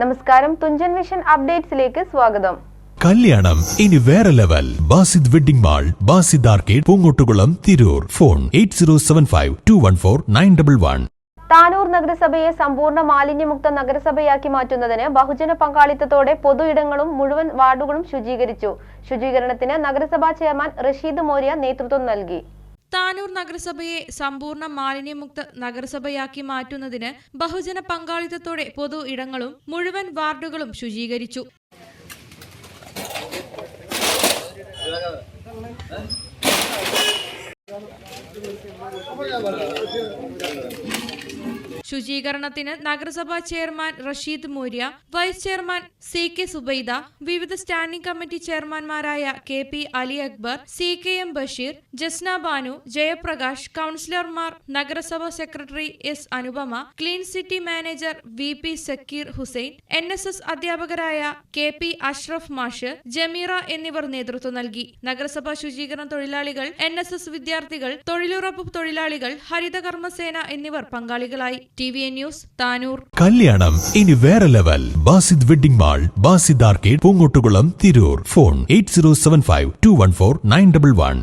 നമസ്കാരം തുഞ്ചൻ വിഷൻ അപ്ഡേറ്റ്സിലേക്ക് സ്വാഗതം. കല്യാണം ഇനി വേറെ level. Basid wedding mall Basid arcade Poongottukulam Tirur. Phone eight zero seven five two one four nine double one. Tanur നഗരസഭയെ സമ്പൂർണ മാലിന്യമുക്ത നഗരസഭയാക്കി മാറ്റുന്നതിന് ബഹുജന പങ്കാളിത്തത്തോടെ പൊതു ഇടങ്ങളും മുഴുവൻ വാർഡുകളും ശുചീകരിച്ചു. ശുചീകരണത്തിന് നഗരസഭാ ചെയർമാൻ റഷീദ് മോര്യ നേതൃത്വം നൽകി. താനൂർ നഗരസഭയെ സമ്പൂർണ മാലിന്യമുക്ത നഗരസഭയാക്കി മാറ്റുന്നതിന് ബഹുജന പങ്കാളിത്തത്തോടെ പൊതു ഇടങ്ങളും മുഴുവൻ വാർഡുകളും ശുചീകരിച്ചു. ശുചീകരണത്തിന് നഗരസഭാ chairman Rashid Moorya vice chairman C K Subaida വിവിധ standing committee ചെയർമാൻമാരായ K P Ali Akbar C K M Basheer Jasna Banu Jayaprakash കൌൺസിലർമാർ നഗരസഭാ secretary S Anupama clean city manager V P Zakir Hussain N S S അധ്യാപകരായ K P Ashraf മാഷ് ജമീറ എന്നിവർ നേതൃത്വം നൽകി. നഗരസഭാ ശുചീകരണ തൊഴിലാളികൾ എൻ എസ് എസ് വിദ്യാർത്ഥികൾ തൊഴിലുറപ്പ് തൊഴിലാളികൾ ഹരിതകർമ്മസേന എന്നിവർ പങ്കാളികളായി. T V N news Tanur. കല്യാണം ഇനി വേറെ level. Basid wedding mall Basid arcade Poongottukulam Tirur. Phone eight zero seven five two one four nine double one.